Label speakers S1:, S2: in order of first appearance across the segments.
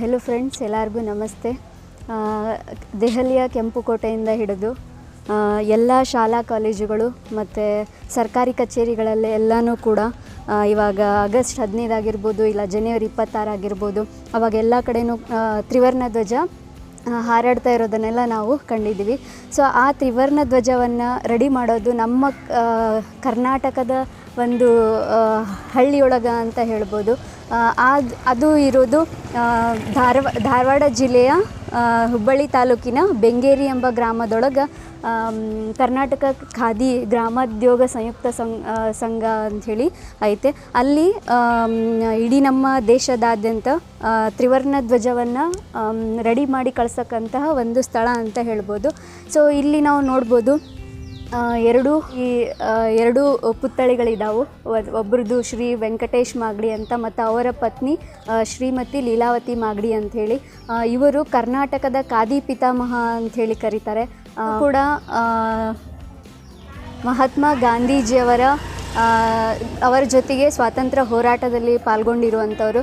S1: Hello friends ಎಲ್ಲರಿಗೂ ನಮಸ್ತೆ. ದೆಹಲಿಯ ಕೆಂಪುಕೋಟೆಯಿಂದ ಹಿಡಿದು ಎಲ್ಲ ಶಾಲಾ ಕಾಲೇಜುಗಳು ಮತ್ತು ಸರ್ಕಾರಿ ಕಚೇರಿಗಳಲ್ಲಿ ಎಲ್ಲನೂ ಕೂಡ ಇವಾಗ ಆಗಸ್ಟ್ ಹದಿನೈದಾಗಿರ್ಬೋದು ಇಲ್ಲ ಜನವರಿ ಇಪ್ಪತ್ತಾರಾಗಿರ್ಬೋದು ಅವಾಗ ಎಲ್ಲ ಕಡೆಯೂ ತ್ರಿವರ್ಣ ಧ್ವಜ ಹಾರಾಡ್ತಾ ಇರೋದನ್ನೆಲ್ಲ ನಾವು ಕಂಡಿದ್ದೀವಿ. ಸೊ ಆ ತ್ರಿವರ್ಣ ಧ್ವಜವನ್ನು ರೆಡಿ ಮಾಡೋದು ನಮ್ಮ ಕರ್ನಾಟಕದ ಒಂದು ಹಳ್ಳಿಯೊಳಗ ಅಂತ ಹೇಳ್ಬೋದು. ಆದ್- ಅದು ಇರೋದು ಧಾರವಾ, ಧಾರವಾಡ ಜಿಲ್ಲೆಯ ಹುಬ್ಬಳ್ಳಿ ತಾಲೂಕಿನ ಬೆಂಗೇರಿ ಎಂಬ ಗ್ರಾಮದೊಳಗೆ ಕರ್ನಾಟಕ ಖಾದಿ ಗ್ರಾಮೋದ್ಯೋಗ ಸಂಯುಕ್ತ ಸಂಘ ಸಂಘ ಅಂಥೇಳಿ ಐತೆ. ಅಲ್ಲಿ ಇಡೀ ನಮ್ಮ ದೇಶದಾದ್ಯಂತ ತ್ರಿವರ್ಣ ಧ್ವಜವನ್ನು ರೆಡಿ ಮಾಡಿ ಕಳ್ಸಕ್ಕಂತಹ ಒಂದು ಸ್ಥಳ ಅಂತ ಹೇಳ್ಬೋದು. ಸೊ ಇಲ್ಲಿ ನಾವು ನೋಡ್ಬೋದು ಎರಡು ಈ ಎರಡು ಪುತ್ಥಳಿಗಳಿದ್ದಾವೆ ಒಬ್ರದ್ದು ಶ್ರೀ ವೆಂಕಟೇಶ್ ಮಾಗಡಿ ಅಂತ ಮತ್ತು ಅವರ ಪತ್ನಿ ಶ್ರೀಮತಿ ಲೀಲಾವತಿ ಮಾಗಡಿ ಅಂಥೇಳಿ. ಇವರು ಕರ್ನಾಟಕದ ಖಾದಿ ಪಿತಾಮಹ ಅಂಥೇಳಿ ಕರೀತಾರೆ. ಕೂಡ ಮಹಾತ್ಮ ಗಾಂಧೀಜಿಯವರ ಅವರ ಜೊತೆಗೆ ಸ್ವಾತಂತ್ರ್ಯ ಹೋರಾಟದಲ್ಲಿ ಪಾಲ್ಗೊಂಡಿರುವಂಥವರು.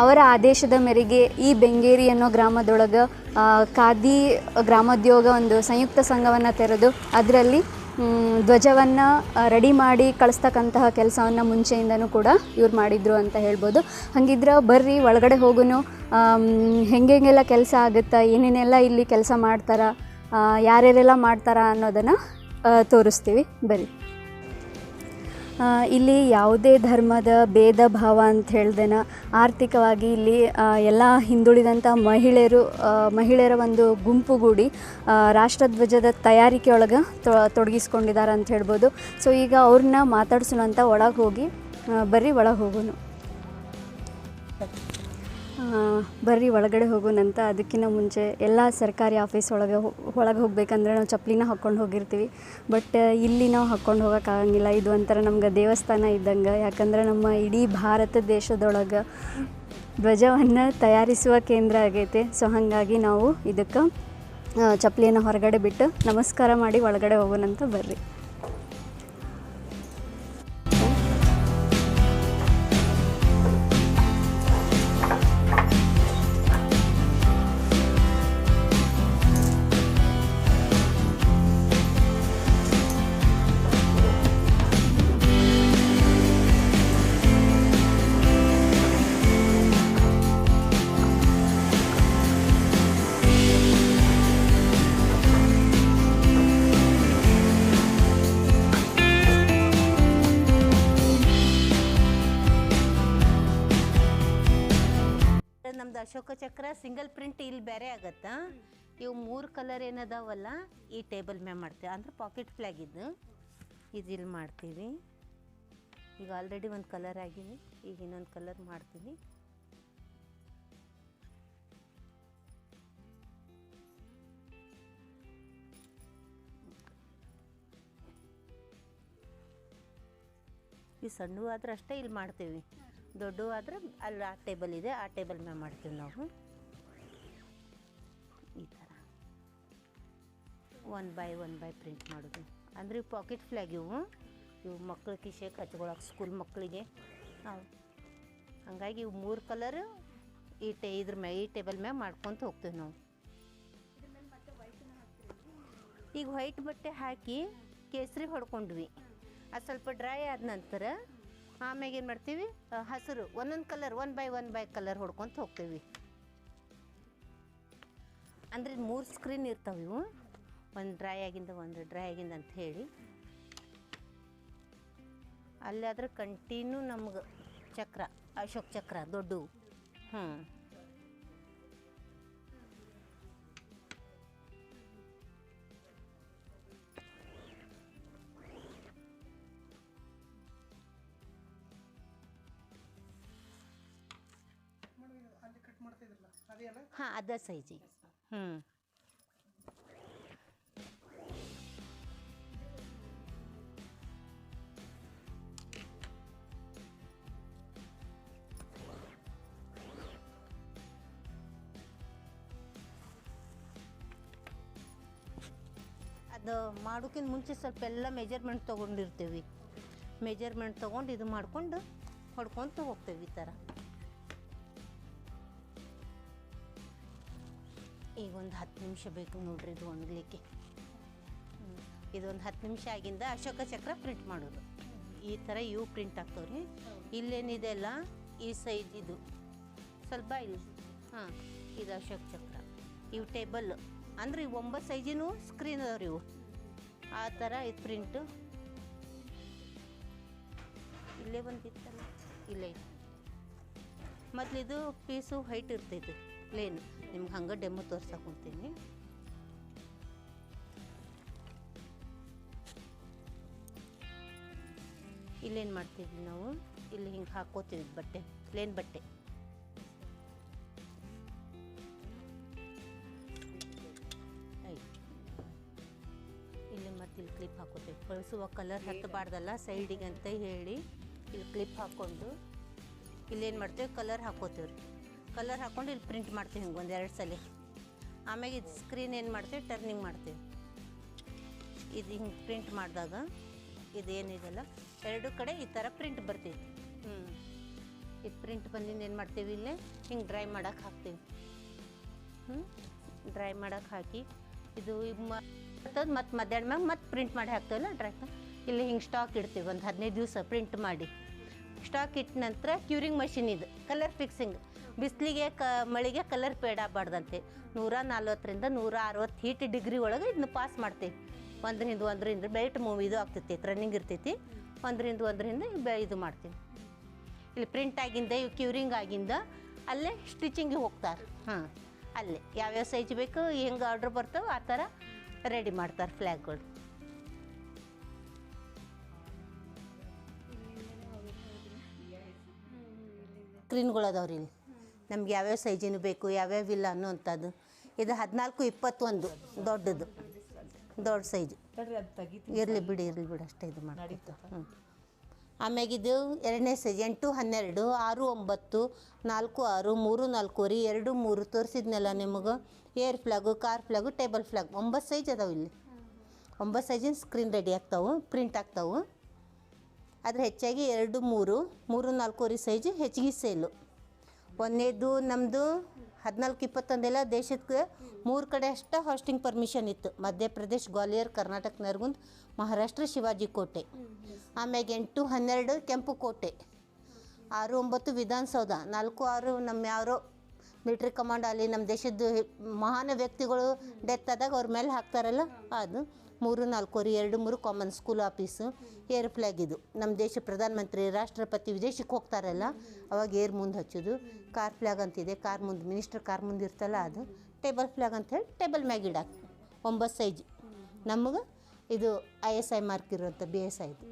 S1: ಅವರ ಆದೇಶದ ಮೇರೆಗೆ ಈ ಬೆಂಗೇರಿ ಅನ್ನೋ ಗ್ರಾಮದೊಳಗೆ ಖಾದಿ ಗ್ರಾಮೋದ್ಯೋಗ ಒಂದು ಸಂಯುಕ್ತ ಸಂಘವನ್ನು ತೆರೆದು ಅದರಲ್ಲಿ ಧ್ವಜವನ್ನು ರೆಡಿ ಮಾಡಿ ಕಳಿಸ್ತಕ್ಕಂತಹ ಕೆಲಸವನ್ನು ಮುಂಚೆಯಿಂದನೂ ಕೂಡ ಇವ್ರು ಮಾಡಿದ್ರು ಅಂತ ಹೇಳ್ಬೋದು. ಹಾಗಿದ್ರೆ ಬರ್ರಿ, ಒಳಗಡೆ ಹೋಗುನು ಹೆಂಗೆಲ್ಲ ಕೆಲಸ ಆಗುತ್ತಾ, ಏನೇನೆಲ್ಲ ಇಲ್ಲಿ ಕೆಲಸ ಮಾಡ್ತಾರ ಯಾರ್ಯಾರೆಲ್ಲ ಮಾಡ್ತಾರ ಅನ್ನೋದನ್ನು ತೋರಿಸ್ತೀವಿ. ಬರ್ರಿ. ಇಲ್ಲಿ ಯಾವುದೇ ಧರ್ಮದ ಭೇದ ಭಾವ ಅಂತ ಹೇಳ್ದೇನ, ಆರ್ಥಿಕವಾಗಿ ಇಲ್ಲಿ ಎಲ್ಲ ಹಿಂದುಳಿದಂಥ ಮಹಿಳೆಯರು ಮಹಿಳೆಯರ ಒಂದು ಗುಂಪುಗೂಡಿ ರಾಷ್ಟ್ರಧ್ವಜದ ತಯಾರಿಕೆ ಒಳಗೆ ತೊಡಗಿಸ್ಕೊಂಡಿದ್ದಾರೆ ಅಂತ ಹೇಳ್ಬೋದು. ಸೊ ಈಗ ಅವ್ರನ್ನ ಮಾತಾಡ್ಸೋಣ ಅಂತ ಒಳಗೆ ಹೋಗಿ ಬರೀ ಒಳಗೆ ಹೋಗೋಣ. ಬರ್ರಿ ಒಳಗಡೆ ಹೋಗೋಣಂತ ಅದಕ್ಕಿಂತ ಮುಂಚೆ ಎಲ್ಲ ಸರ್ಕಾರಿ ಆಫೀಸ್ ಒಳಗೆ ಒಳಗೆ ಹೋಗಬೇಕಂದ್ರೆ ನಾವು ಚಪ್ಪಲಿನ ಹಾಕ್ಕೊಂಡು ಹೋಗಿರ್ತೀವಿ. ಬಟ್ ಇಲ್ಲಿ ನಾವು ಹಾಕ್ಕೊಂಡು ಹೋಗೋಕ್ಕಾಗಂಗಿಲ್ಲ ಇದು ಒಂಥರ ನಮ್ಗೆ ದೇವಸ್ಥಾನ ಇದ್ದಂಗೆ. ಯಾಕಂದ್ರೆ ನಮ್ಮ ಇಡೀ ಭಾರತ ದೇಶದೊಳಗೆ ಧ್ವಜವನ್ನು ತಯಾರಿಸುವ ಕೇಂದ್ರ ಆಗೈತೆ. ಸೊ ಹಾಗಾಗಿ ನಾವು ಇದಕ್ಕೆ ಚಪ್ಪಲಿಯನ್ನು ಹೊರಗಡೆ ಬಿಟ್ಟು ನಮಸ್ಕಾರ ಮಾಡಿ ಒಳಗಡೆ ಹೋಗೋಣಂತ ಬರ್ರಿ.
S2: ಅಶೋಕ ಚಕ್ರ ಸಿಂಗಲ್ ಪ್ರಿಂಟ್ ಇಲ್ಲಿ ಬೇರೆ ಆಗತ್ತಾ. ಇವು ಮೂರು ಕಲರ್ ಏನದಾವಲ್ಲ, ಈ ಟೇಬಲ್ ಮ್ಯಾಗ ಮಾಡ್ತೀವಿ. ಅಂದ್ರೆ ಪಾಕೆಟ್ ಫ್ಲಾಗ್ ಇದು. ಇದು ಇಲ್ಲಿ ಮಾಡ್ತೀವಿ. ಈಗ ಆಲ್ರೆಡಿ ಒಂದು ಕಲರ್ ಆಗಿದೆ. ಈಗ ಇನ್ನೊಂದು ಕಲರ್ ಮಾಡ್ತೀವಿ. ಈ ಸಣ್ಣವು ಆದ್ರೆ ಅಷ್ಟೇ ಇಲ್ಲಿ ಮಾಡ್ತೀವಿ. ದೊಡ್ಡವು ಆದರೆ ಅಲ್ಲಿ ಆ ಟೇಬಲ್ ಇದೆ, ಆ ಟೇಬಲ್ ಮೇಲೆ ಮಾಡ್ತೀವಿ ನಾವು. ಈ ಥರ one by one by print ಮಾಡೋದು. ಅಂದರೆ ಪಾಕೆಟ್ ಫ್ಲ್ಯಾಗ್ ಇವು. ಇವು ಮಕ್ಳ ಕಿಶೆಗೆ ಹಚ್ಕೊಳಕ್ಕೆ ಸ್ಕೂಲ್ ಮಕ್ಕಳಿಗೆ ಹಾಂ ಹಂಗಾಗಿ ಇವು ಮೂರು ಕಲರ್ ಈ ಟೇ, ಇದ್ರ ಮ್ಯಾಗ ಈ ಟೇಬಲ್ ಮ್ಯಾಗ ಮಾಡ್ಕೊತ ಹೋಗ್ತೀವಿ ನಾವು. ಈಗ ವೈಟ್ ಬಟ್ಟೆ ಹಾಕಿ ಕೇಸರಿ ಹೊಡ್ಕೊಂಡ್ವಿ. ಅದು ಸ್ವಲ್ಪ ಡ್ರೈ ಆದ ನಂತರ ಆಮ್ಯಾಗ ಏನು ಮಾಡ್ತೀವಿ? ಹಸಿರು, ಒಂದೊಂದು colour one by one by colour ಹೊಡ್ಕೊಂತ ಹೋಗ್ತೀವಿ. ಅಂದರೆ ಮೂರು ಸ್ಕ್ರೀನ್ ಇರ್ತಾವೆ ಇವು. ಒಂದು ಡ್ರೈ ಆಗಿಂದ ಒಂದು ಡ್ರೈ ಆಗಿಂದ ಅಂತ ಹೇಳಿ. ಅಲ್ಲಾದ್ರೆ ಕಂಟಿನ್ಯೂ ನಮ್ಗೆ ಚಕ್ರ, ಅಶೋಕ್ ಚಕ್ರ ದೊಡ್ಡವು. ಹ್ಞೂ ಹಾಂ ಅದ ಸೈಜ್ ಹ್ಞೂ ಅದು ಮಾಡೋಕ್ಕಿಂತ ಮುಂಚೆ ಸ್ವಲ್ಪ ಎಲ್ಲ ಮೆಜರ್ಮೆಂಟ್ ತೊಗೊಂಡಿರ್ತೀವಿ. ಮೆಜರ್ಮೆಂಟ್ ತೊಗೊಂಡು ಇದು ಮಾಡ್ಕೊಂಡು ಹೊಡ್ಕೊತ ಹೋಗ್ತೇವೆ ಈ ಥರ ಈಗ ಒಂದು ಹತ್ತು ನಿಮಿಷ ಬೇಕು ನೋಡ್ರಿ ಇದು ಒಣಗಲಿಕ್ಕೆ. ಇದೊಂದು ಹತ್ತು ನಿಮಿಷ ಆಗಿಂದ ಅಶೋಕ ಚಕ್ರ ಪ್ರಿಂಟ್ ಮಾಡೋದು. ಈ ಥರ ಇವು ಪ್ರಿಂಟ್ ಆಗ್ತಾವ್ರಿ. ಇಲ್ಲೇನಿದೆ ಅಲ್ಲ ಈ ಸೈಜ್ ಇದು. ಸ್ವಲ್ಪ ಇಲ್ಲಿ ಹಾಂ ಇದು ಅಶೋಕ ಚಕ್ರ. ಇವು ಟೇಬಲ್ ಅಂದ್ರೆ ಇವು ಒಂಬತ್ತು ಸೈಜಿನೂ ಸ್ಕ್ರೀನ್ ಅದಾವ್ರಿ ಇವು. ಆ ಥರ ಇದು ಪ್ರಿಂಟು ಇಲ್ಲೇ ಬಂದಿತ್ತಲ್ಲ? ಇಲ್ಲೇ. ಇದೆ ಮೊದಲಿದು ಪೀಸು ಹೈಟ್ ಇರ್ತೈತಿ ಪ್ಲೇನ್ ನಿಮ್ಗೆ ಹಂಗೆ ಡೆಮೋ ತೋರ್ಸಕ್ಕೆ ಹೋಗ್ತೀನಿ ಇಲ್ಲೇನು ಮಾಡ್ತೀವಿ ನಾವು? ಇಲ್ಲಿ ಹಿಂಗೆ ಹಾಕೋತೀವಿ ಬಟ್ಟೆ ಪ್ಲೇನ್ ಬಟ್ಟೆ. ಇಲ್ಲಿ ಮತ್ತೆ ಇಲ್ಲಿ ಕ್ಲಿಪ್ ಹಾಕೋತೀವಿ. ಕಳಿಸುವ ಕಲರ್ ಹತ್ತಬಾರ್ದಲ್ಲ ಸೈಡಿಗೆ ಅಂತ ಹೇಳಿ ಇಲ್ಲಿ ಕ್ಲಿಪ್ ಹಾಕ್ಕೊಂಡು ಇಲ್ಲೇನು ಮಾಡ್ತೇವೆ? ಕಲರ್ ಹಾಕೋತೀವಿ ರೀ ಕಲರ್ ಹಾಕೊಂಡು ಇಲ್ಲಿ ಪ್ರಿಂಟ್ ಮಾಡ್ತೀವಿ ಹಿಂಗೆ ಒಂದು ಎರಡು ಸಲ. ಆಮ್ಯಾಗ ಇದು ಸ್ಕ್ರೀನ್ ಏನು ಮಾಡ್ತೀವಿ? ಟರ್ನಿಂಗ್ ಮಾಡ್ತೀವಿ. ಇದು ಹಿಂಗೆ ಪ್ರಿಂಟ್ ಮಾಡಿದಾಗ ಇದೇನಿದೆಲ್ಲ ಎರಡು ಕಡೆ ಈ ಥರ ಪ್ರಿಂಟ್ ಬರ್ತೀವಿ ಹ್ಞೂ ಇದು ಪ್ರಿಂಟ್ ಬಂದಿಂದ ಏನು ಮಾಡ್ತೀವಿ ಇಲ್ಲೇ? ಹಿಂಗೆ ಡ್ರೈ ಮಾಡೋಕೆ ಹಾಕ್ತೀವಿ. ಹ್ಞೂ ಡ್ರೈ ಮಾಡೋಕೆ ಹಾಕಿ ಇದು ಈಗ ಮತ್ತು ಮಧ್ಯಾಹ್ನ ಮ್ಯಾಗ ಮತ್ತೆ ಪ್ರಿಂಟ್ ಮಾಡಿ ಹಾಕ್ತೀವಲ್ಲ ಡ್ರೈ ಇಲ್ಲಿ ಹಿಂಗೆ ಸ್ಟಾಕ್ ಇಡ್ತೀವಿ ಒಂದು ಹದಿನೈದು ದಿವಸ ಪ್ರಿಂಟ್ ಮಾಡಿ. ಸ್ಟಾಕ್ ಇಟ್ಟ ನಂತರ ಕ್ಯೂರಿಂಗ್ ಮಷಿನ್ ಇದು ಕಲರ್ ಫಿಕ್ಸಿಂಗ್ ಬಿಸಿಲಿಗೆ ಕ ಮಳೆಗೆ ಕಲರ್ ಪೇಡ ಆಗಬಾರ್ದಂತೆ. ನೂರ ನಲ್ವತ್ತರಿಂದ ನೂರ ಅರವತ್ತು ಹೀಟ್ ಡಿಗ್ರಿ ಒಳಗೆ ಇದನ್ನ ಪಾಸ್ ಮಾಡ್ತೀವಿ. ಒಂದರಿಂದ ಒಂದರಿಂದ ಬೆಲ್ಟ್ ಮೂವ್ ಇದು ಆಗ್ತೈತಿ ರನ್ನಿಂಗ್ ಇರ್ತೈತಿ. ಒಂದರಿಂದ ಒಂದರಿಂದ ಬೆ ಇದು ಮಾಡ್ತೀವಿ. ಇಲ್ಲಿ ಪ್ರಿಂಟ್ ಆಗಿಂದ ಇವು ಕ್ಯೂರಿಂಗ್ ಆಗಿಂದ ಅಲ್ಲೇ ಸ್ಟಿಚಿಂಗಿಗೆ ಹೋಗ್ತಾರೆ. ಹಾಂ ಅಲ್ಲೇ ಯಾವ್ಯಾವ ಸೈಜ್ ಬೇಕು ಹೆಂಗೆ ಆರ್ಡ್ರ್ ಬರ್ತಾವೆ ಆ ಥರ ರೆಡಿ ಮಾಡ್ತಾರೆ ಫ್ಲ್ಯಾಗ್ಗಳು ಸ್ಕ್ರೀನ್ಗಳು ಅದಾವ್ರಿ ಇಲ್ಲಿ. ನಮ್ಗೆ ಯಾವ್ಯಾವ ಸೈಜಿನ ಬೇಕು ಯಾವ್ಯಾವ ಇಲ್ಲ ಅನ್ನೋವಂಥದ್ದು. ಇದು ಹದಿನಾಲ್ಕು ಇಪ್ಪತ್ತೊಂದು ದೊಡ್ಡದು. ದೊಡ್ಡ ಸೈಜ್. ಇರಲಿ ಬಿಡಿ ಇರಲಿ ಬಿಡಿ ಅಷ್ಟೇ ಇದು ಮಾಡಿ ಹ್ಞೂ ಆಮ್ಯಾಗ ಇದು ಎರಡನೇ ಸೈಜ್ ಎಂಟು ಹನ್ನೆರಡು ಆರು ಒಂಬತ್ತು ನಾಲ್ಕು ಆರು ಮೂರು ನಾಲ್ಕೂವರೆ ಎರಡು ಮೂರು ತೋರಿಸಿದ್ನಲ್ಲ ನಿಮಗೆ? Air flag car flag table flag. ಒಂಬತ್ತು ಸೈಜ್ ಅದಾವೆ ಇಲ್ಲಿ. ಒಂಬತ್ತು ಸೈಜಿನ ಸ್ಕ್ರೀನ್ ರೆಡಿ ಆಗ್ತಾವೆ ಪ್ರಿಂಟ್ ಆಗ್ತಾವೆ. ಆದರೆ ಹೆಚ್ಚಾಗಿ ಎರಡು ಮೂರು ಮೂರು ನಾಲ್ಕೂವರೆ ಸೈಜ್ ಹೆಚ್ಚಿಗೆ ಸೇಲು. ಒಂದನೇದು ನಮ್ಮದು ಹದಿನಾಲ್ಕು ಇಪ್ಪತ್ತೊಂದೆಲ್ಲ ದೇಶಕ್ಕೆ ಮೂರು ಕಡೆ ಅಷ್ಟೇ ಹಾಸ್ಟಿಂಗ್ ಪರ್ಮಿಷನ್ ಇತ್ತು. ಮಧ್ಯಪ್ರದೇಶ್, ಗ್ವಾಲಿಯರ್, ಕರ್ನಾಟಕ, ನರ್ಗುಂದ್, ಮಹಾರಾಷ್ಟ್ರ, ಶಿವಾಜಿ ಕೋಟೆ. ಆಮ್ಯಾಗ ಎಂಟು, ಹನ್ನೆರಡು ಕೆಂಪು ಕೋಟೆ. ಆರು, ಒಂಬತ್ತು ವಿಧಾನಸೌಧ. ನಾಲ್ಕು, ಆರು ನಮ್ಮ ಯಾರೋ ಮಿಲ್ಟ್ರಿ ಕಮಾಂಡ್ ಅಲ್ಲಿ ನಮ್ಮ ದೇಶದ್ದು ಮಹಾನ್ ವ್ಯಕ್ತಿಗಳು ಡೆತ್ ಆದಾಗ ಅವ್ರ ಮೇಲೆ ಹಾಕ್ತಾರಲ್ಲ, ಅದು. ಮೂರು ನಾಲ್ಕೂವರೆ ಎರಡು, ಮೂರು common school office air flag ಇದು. ನಮ್ಮ ದೇಶ ಪ್ರಧಾನಮಂತ್ರಿ ರಾಷ್ಟ್ರಪತಿ ವಿದೇಶಕ್ಕೆ ಹೋಗ್ತಾರಲ್ಲ, ಅವಾಗ ಏರ್ ಮುಂದೆ ಹಚ್ಚೋದು. ಕಾರ್ ಫ್ಲ್ಯಾಗ್ ಅಂತಿದೆ. ಕಾರ್ ಮುಂದೆ ಮಿನಿಸ್ಟರ್ ಕಾರ್ ಮುಂದೆ ಇರ್ತಲ್ಲ ಅದು. ಟೇಬಲ್ ಫ್ಲ್ಯಾಗ್ ಹೇಳಿ ಟೇಬಲ್ ಮ್ಯಾಗ್ ಇಡಾಕ. ಒಂಬತ್ತು ಸೈಜ್ ನಮಗೆ ಇದು ಐ ಎಸ್ ಐ ಮಾರ್ಕ್ ಇರುವಂಥ ಬಿ ಎಸ್ ಐದು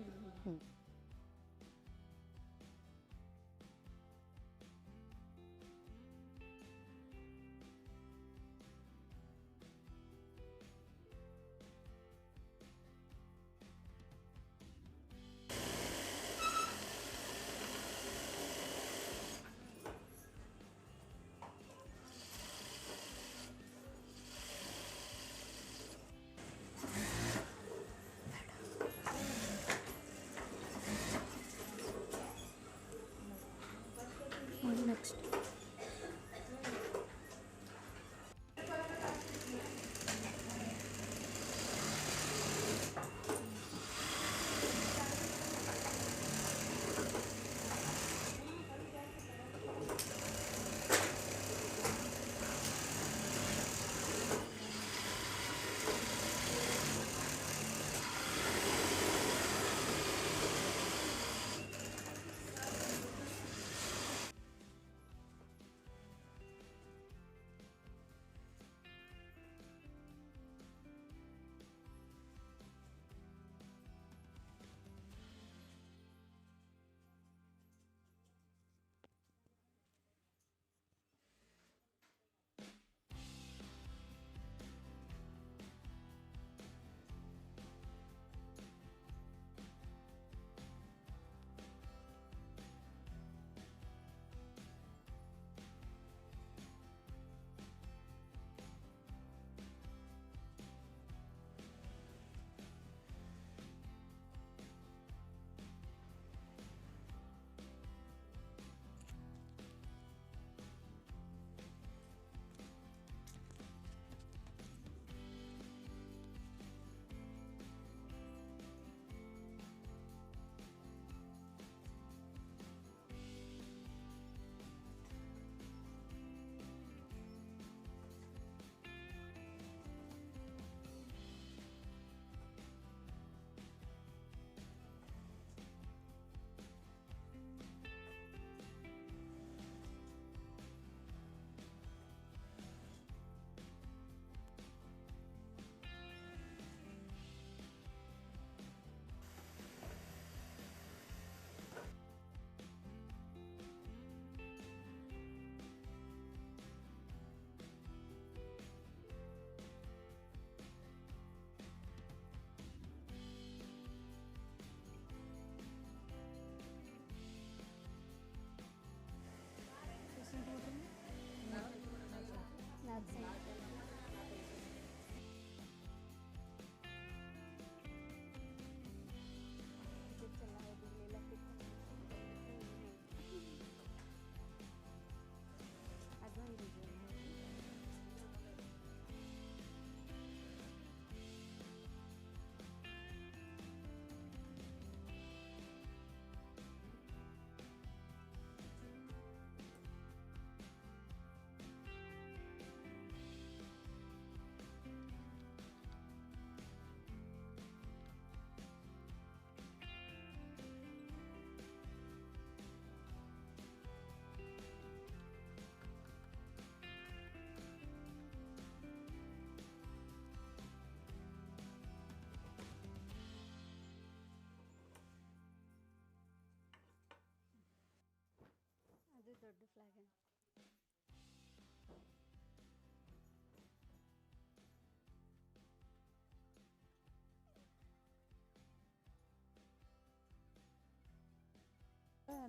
S2: ಹ್ಞೂ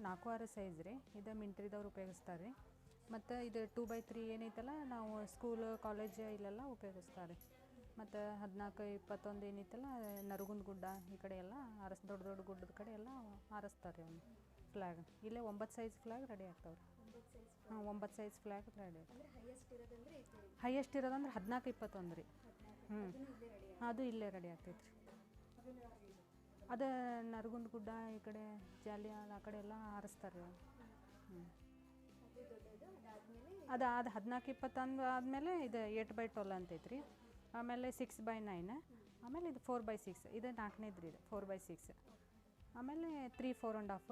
S3: ನಾಲ್ಕೂವರೆ ಸೈಜ್ ರೀ. ಇದು ಮಿಂಟ್ರಿದವ್ರು ಉಪಯೋಗಿಸ್ತಾರೆ ರೀ. ಮತ್ತು ಇದು ಟೂ ಬೈ ತ್ರೀ ಏನೈತಲ್ಲ, ನಾವು ಸ್ಕೂಲ್ ಕಾಲೇಜ್ ಇಲ್ಲೆಲ್ಲ ಉಪಯೋಗಿಸ್ತಾರೆ ಮತ್ತು ಹದಿನಾಲ್ಕು, ಇಪ್ಪತ್ತೊಂದು ಏನೈತಲ್ಲ, ನರಗುಂದ ಗುಡ್ಡ ಈ ಕಡೆ ಎಲ್ಲ ಆರಸ್ ದೊಡ್ಡ ದೊಡ್ಡ ಗುಡ್ಡದ ಕಡೆ ಎಲ್ಲ ಆರಿಸ್ತಾರೆ ಅವ್ನು ಫ್ಲ್ಯಾಗ್ ಇಲ್ಲೇ ಒಂಬತ್ತು ಸೈಜ್ ಫ್ಲ್ಯಾಗ್ ರೆಡಿ ಆಗ್ತಾವೆ ಹಾಂ, ಒಂಬತ್ತು ಸೈಜ್ ಫ್ಲ್ಯಾಗ್ ರೆಡಿ
S1: ಆಗ್ತದೆ ಹೈಯೆಸ್ಟ್ ಇರೋದಂದ್ರೆ
S3: ಹದಿನಾಲ್ಕು, ಇಪ್ಪತ್ತೊಂದು ರೀ. ಹ್ಞೂ ಅದು ಇಲ್ಲೇ ರೆಡಿ ಆಗ್ತೈತೆ ರೀ ಅದು ನರಗುಂದ ಗುಡ್ಡ ಈ ಕಡೆ ಜಾಲಿ ಆ ಕಡೆ ಎಲ್ಲ ಹಾರಿಸ್ತಾರೆ
S1: ಅದು
S3: ಅದು ಹದಿನಾಲ್ಕು ಇಪ್ಪತ್ತೊಂದು ಆದಮೇಲೆ ಇದು ಏಟ್ ಬೈ ಟ್ವೆಲ್ ಅಂತೈತೆ ರೀ ಆಮೇಲೆ ಸಿಕ್ಸ್ ಬೈ ನೈನ್ ಆಮೇಲೆ ಇದು ಫೋರ್ ಬೈ ಸಿಕ್ಸ್ ಇದು ನಾಲ್ಕನೇದು ರೀ ಇದು ಫೋರ್ ಬೈ ಸಿಕ್ಸ್ ಆಮೇಲೆ three four and half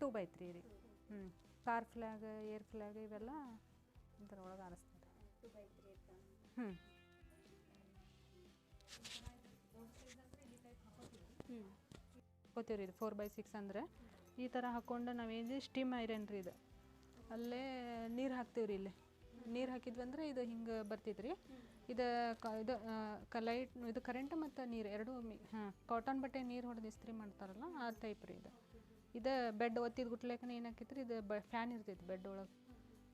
S3: two by three ರೀ. ಹ್ಞೂ ಕಾರ್ ಫ್ಲ್ಯಾಗ್ ಏರ್ ಫ್ಲ್ಯಾಗ್ ಇವೆಲ್ಲ
S1: ಇದ್ರೊಳಗೆ ಆರಿಸ್ತಾರೆ.
S3: ಹ್ಞೂ
S1: ಹ್ಞೂ
S3: ಹಾಕೋತೀವಿ ರೀ ಇದು ಫೋರ್ ಬೈ ಸಿಕ್ಸ್ ಅಂದರೆ. ಈ ಥರ ಹಾಕ್ಕೊಂಡು ನಾವೇನು ಸ್ಟೀಮ್ ಐರನ್ ರೀ ಇದು. ಅಲ್ಲೇ ನೀರು ಹಾಕ್ತೀವಿ ರೀ ಇಲ್ಲಿ. ನೀರು ಹಾಕಿದ್ವಿ ಅಂದರೆ ಇದು ಹಿಂಗೆ ಬರ್ತೈತ್ರಿ. ಇದು ಕ ಇದು ಲೈಟ್ ಇದು ಕರೆಂಟ್ ಮತ್ತು ನೀರು ಎರಡೂ ಮಿ ಹಾಂ ಕಾಟನ್ ಬಟ್ಟೆ ನೀರು ಹೊಡೆದು ಇಸ್ತ್ರಿ ಮಾಡ್ತಾರಲ್ಲ ಆ ಟೈಪ್ ರೀ ಇದು. ಇದು ಬೆಡ್ ಒತ್ತಿದ ಗುಟ್ಲೇಕನ ಏನಾಕೈತ್ರಿ ಇದು ಬ ಫ್ಯಾನ್ ಇರ್ತೈತಿ ಬೆಡ್ ಒಳಗೆ.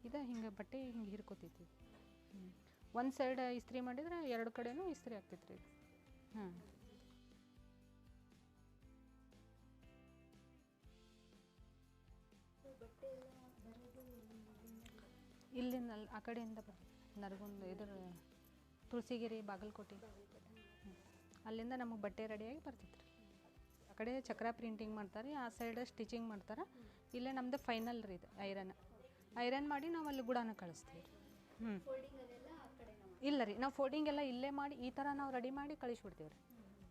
S3: ಇದು ಹಿಂಗೆ ಬಟ್ಟೆ ಹಿಂಗೆ ಹಿರ್ಕೋತೈತಿ. ಒಂದು ಸೈಡ್ ಇಸ್ತ್ರಿ ಮಾಡಿದ್ರೆ ಎರಡು ಕಡೆನೂ ಇಸ್ತ್ರಿ ಆಗ್ತೈತೆ ರೀ ಹಾಂ ಇಲ್ಲಿಂದ ಆ ಕಡೆಯಿಂದ ಬ ನರಗುಂದ ಇದ್ರ ತುಳಸಿಗಿರಿ ಬಾಗಲಕೋಟೆ. ಅಲ್ಲಿಂದ ನಮಗೆ ಬಟ್ಟೆ ರೆಡಿಯಾಗಿ ಬರ್ತೈತೆ ರೀ ಆ ಕಡೆ ಚಕ್ರ ಪ್ರಿಂಟಿಂಗ್ ಮಾಡ್ತಾರೆ, ಆ ಸೈಡ್ ಸ್ಟಿಚಿಂಗ್ ಮಾಡ್ತಾರೆ. ಇಲ್ಲೇ ನಮ್ದು ಫೈನಲ್ ರೀ ಇದು, ಐರನ್. ಐರನ್ ಮಾಡಿ ನಾವು ಅಲ್ಲಿ ಗುಡಾನ ಕಳಿಸ್ತೀವಿ. ರೀ ಹ್ಞೂ ಇಲ್ಲ ರೀ, ನಾವು ಫೋಲ್ಡಿಂಗ್ ಎಲ್ಲ ಇಲ್ಲೇ ಮಾಡಿ, ಈ ಥರ ನಾವು ರೆಡಿ ಮಾಡಿ ಕಳಿಸ್ಬಿಡ್ತೀವಿ ರೀ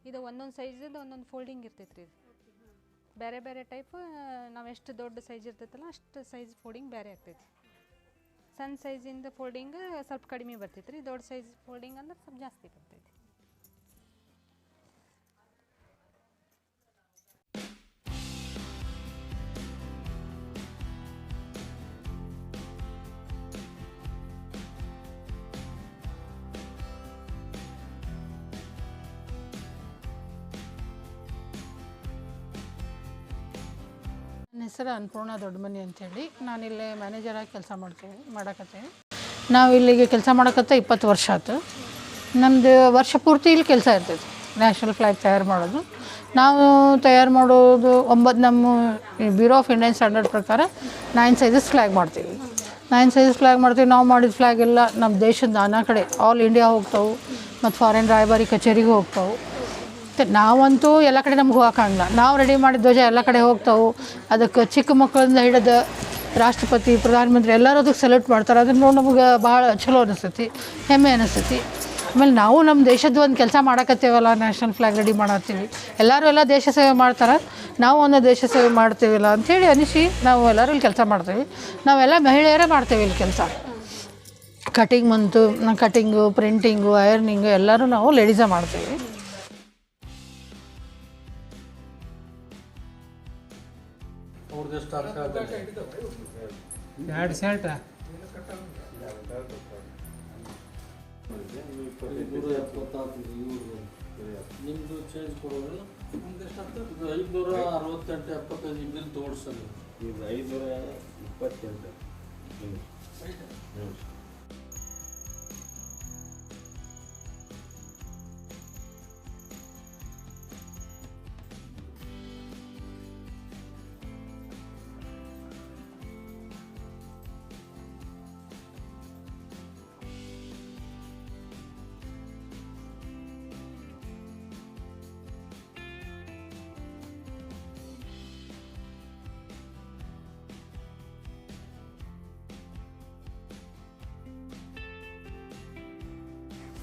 S3: ಇದು ಒಂದೊಂದು ಸೈಜದ್ದು ಒಂದೊಂದು ಫೋಲ್ಡಿಂಗ್ ಇರ್ತೈತೆ ರೀ ಬೇರೆ ಬೇರೆ ಟೈಪ್ ನಾವು ಎಷ್ಟು ದೊಡ್ಡ ಸೈಜ್ ಇರ್ತೈತಲ್ಲ ಅಷ್ಟು ಸೈಜ್ ಫೋಲ್ಡಿಂಗ್ ಬೇರೆ ಆಗ್ತೈತಿ. ಸಣ್ಣ ಸೈಜಿಂದ ಫೋಲ್ಡಿಂಗ್ ಸ್ವಲ್ಪ ಕಡಿಮೆ ಬರ್ತೈತೆ ರೀ ದೊಡ್ಡ ಸೈಜ್ ಫೋಲ್ಡಿಂಗ್ ಅಂದ್ರೆ ಸ್ವಲ್ಪ ಜಾಸ್ತಿ ಬರ್ತೈತಿ.
S4: ಹೆಸರು ಅನ್ನಪೂರ್ಣ ದೊಡ್ಡಮನಿ ಅಂತೇಳಿ ನಾನಿಲ್ಲೇ ಮ್ಯಾನೇಜರಾಗಿ ಕೆಲಸ ಮಾಡ್ತೀವಿ ಮಾಡಕತ್ತೀನಿ. ನಾವು ಇಲ್ಲಿಗೆ ಕೆಲಸ ಮಾಡಕತ್ತ ಇಪ್ಪತ್ತು ವರ್ಷ ಆಯ್ತು ನಮ್ಮದು ವರ್ಷ ಪೂರ್ತಿ ಇಲ್ಲಿ ಕೆಲಸ ಇರ್ತೈತಿ ನ್ಯಾಷನಲ್ ಫ್ಲ್ಯಾಗ್ ತಯಾರು ಮಾಡೋದು. ನಾವು ತಯಾರು ಮಾಡೋದು ಒಂಬತ್ತು ನಮ್ಮ ಬ್ಯೂರೋ ಆಫ್ ಇಂಡಿಯನ್ ಸ್ಟ್ಯಾಂಡರ್ಡ್ ಪ್ರಕಾರ ನೈನ್ ಸೈಜಸ್ ಫ್ಲ್ಯಾಗ್ ಮಾಡ್ತೀವಿ. ನೈನ್ ಸೈಜಸ್ ಫ್ಲ್ಯಾಗ್ ಮಾಡ್ತೀವಿ, ನಾವು ಮಾಡಿದ ಫ್ಲ್ಯಾಗ್ ಎಲ್ಲ ನಮ್ಮ ದೇಶದ ನಾನಾ ಕಡೆ ಆಲ್ ಇಂಡಿಯಾ ಹೋಗ್ತಾವೆ, ಮತ್ತು ಫಾರಿನ್ ರಾಯಭಾರಿ ಕಚೇರಿಗೂ ಹೋಗ್ತಾವೆ. ಮತ್ತು ನಾವಂತೂ ಎಲ್ಲ ಕಡೆ ನಮ್ಗೆ ಹೋಗೋಕ್ಕಾಗಲ್ಲ ನಾವು ರೆಡಿ ಮಾಡಿದ ಧ್ವಜ ಎಲ್ಲ ಕಡೆ ಹೋಗ್ತಾವೆ. ಅದಕ್ಕೆ ಚಿಕ್ಕ ಮಕ್ಕಳಿಂದ ಹಿಡಿದು ರಾಷ್ಟ್ರಪತಿ, ಪ್ರಧಾನಮಂತ್ರಿ ಎಲ್ಲರೂ ಅದಕ್ಕೆ ಸೆಲೆಕ್ಟ್ ಮಾಡ್ತಾರೆ. ಅದನ್ನು ನೋಡಿ ನಮ್ಗೆ ಭಾಳ ಚಲೋ ಅನಿಸ್ತೈತಿ. ಹೆಮ್ಮೆ ಅನಿಸ್ತೈತಿ. ಆಮೇಲೆ ನಾವು ನಮ್ಮ ದೇಶದ ಒಂದು ಕೆಲಸ ಮಾಡಕತ್ತೇವಲ್ಲ ನ್ಯಾಷನಲ್ ಫ್ಲ್ಯಾಗ್ ರೆಡಿ ಮಾಡತ್ತೀವಿ. ಎಲ್ಲರೂ ಎಲ್ಲ ದೇಶ ಸೇವೆ ಮಾಡ್ತಾರೆ. ನಾವು ಒಂದು ದೇಶ ಸೇವೆ ಮಾಡ್ತೀವಿಲ್ಲ ಅಂಥೇಳಿ ಅನಿಸಿ ನಾವು ಎಲ್ಲರೂ ಇಲ್ಲಿ ಕೆಲಸ ಮಾಡ್ತೀವಿ. ನಾವೆಲ್ಲ ಮಹಿಳೆಯರೇ ಮಾಡ್ತೇವೆ ಇಲ್ಲಿ ಕೆಲಸ. ಕಟಿಂಗ್ ಬಂತು ಕಟಿಂಗು ಪ್ರಿಂಟಿಂಗು ಐರ್ನಿಂಗು ಎಲ್ಲರೂ ನಾವು ಲೇಡೀಸೇ ಮಾಡ್ತೀವಿ.
S5: ಎರಡು ಶರ್ಟ್?
S6: ನಿಮ್ದು ಚೇಂಜ್ ಕೊಡೋದು? ಇದು ಐದುನೂರ ಅರವತ್ತೆಂಟು ಎಪ್ಪತ್ತೈದು ನಿಮ್ದಿನ ತೋರಿಸಲ್ಲ
S7: ಇದು ಐದುನೂರ ಇಪ್ಪತ್ತೆಂಟು. ಹ್ಮ್.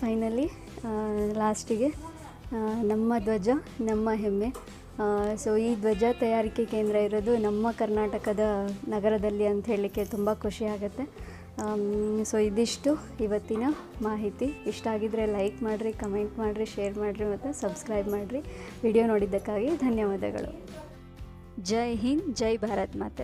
S1: ಫೈನಲಿ ಲಾಸ್ಟಿಗೆ ನಮ್ಮ ಧ್ವಜ, ನಮ್ಮ ಹೆಮ್ಮೆ. ಸೊ ಈ ಧ್ವಜ ತಯಾರಿಕೆ ಕೇಂದ್ರ ಇರೋದು ನಮ್ಮ ಕರ್ನಾಟಕದ ನಗರದಲ್ಲಿ ಅಂತ ಹೇಳಲಿಕ್ಕೆ ತುಂಬ ಖುಷಿ ಆಗುತ್ತೆ. ಸೊ ಇದಿಷ್ಟು ಇವತ್ತಿನ ಮಾಹಿತಿ. ಇಷ್ಟ ಆಗಿದ್ರೆ ಲೈಕ್ ಮಾಡಿರಿ ಕಮೆಂಟ್ ಮಾಡಿರಿ ಶೇರ್ ಮಾಡಿರಿ ಮತ್ತು ಸಬ್ಸ್ಕ್ರೈಬ್ ಮಾಡಿರಿ. ವಿಡಿಯೋ ನೋಡಿದ್ದಕ್ಕಾಗಿ ಧನ್ಯವಾದಗಳು. ಜೈ ಹಿಂದ್, ಜೈ ಭಾರತ್ ಮಾತೆ.